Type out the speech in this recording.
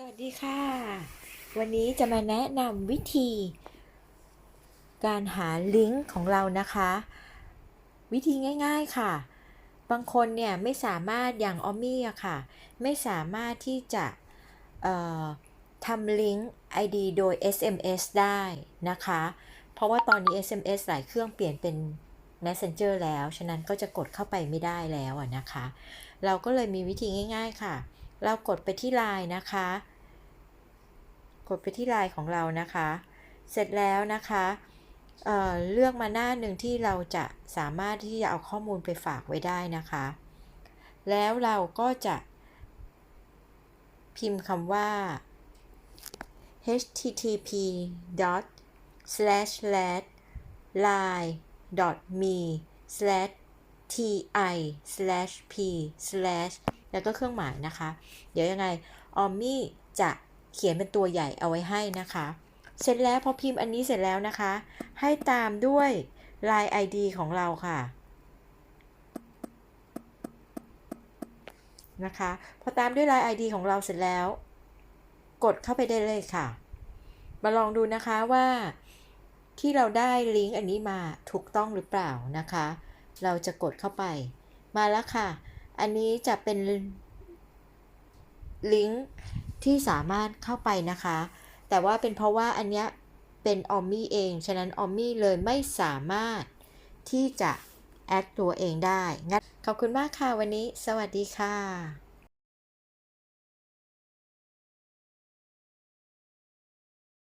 สวัสดีค่ะ วันนี้จะมาแนะนำวิธี การหาลิงก์ของเรานะคะ วิธีง่าย ๆค่ะ บางคนเนี่ยไม่สามารถอย่างออมมี่อะค่ะ ไม่สามารถที่จะทำลิงก์ ID โดย SMS ได้นะคะ เพราะว่าตอนนี้ SMS หลายเครื่องเปลี่ยนเป็น Messenger แล้ว ฉะนั้นก็จะกดเข้าไปไม่ได้แล้วอะนะคะ เราก็เลยมีวิธีง่าย ๆค่ะ เรากดไปที่ Line นะคะ กดไปที่ Line ของเรานะคะ เสร็จแล้วนะคะเเลือกมาหน้าหนึ่งที่เราจะสามารถที่จะเอาข้อมูลไปฝากไว้ได้นะคะ แล้วเราก็จะพิมพ์คำว่า http slash slash line me slash ti slash p slash แล้วก็เครื่องหมายนะคะ เดี๋ยวยังไงออมมี่จะเขียนเป็นตัวใหญ่เอาไว้ให้นะคะ เสร็จแล้วพอพิมพ์อันนี้เสร็จแล้วนะคะ ให้ตามด้วย Line ID ของเราค่ะนะคะพอตามด้วย Line ID ของเราเสร็จแล้ว กดเข้าไปได้เลยค่ะ มาลองดูนะคะว่าที่เราได้ลิงก์อันนี้มาถูกต้องหรือเปล่านะคะ เราจะกดเข้าไป มาแล้วค่ะ อันนี้จะเป็นลิงก์ที่สามารถเข้าไปนะคะ แต่ว่าเป็นเพราะว่าอันเนี้ยเป็นออมมี่เอง ฉะนั้นออมมี่เลยไม่สามารถที่จะแอดตัวเองได้งั้นขอบคุณมากค่ะวันนี้ สวัสดีค่ะ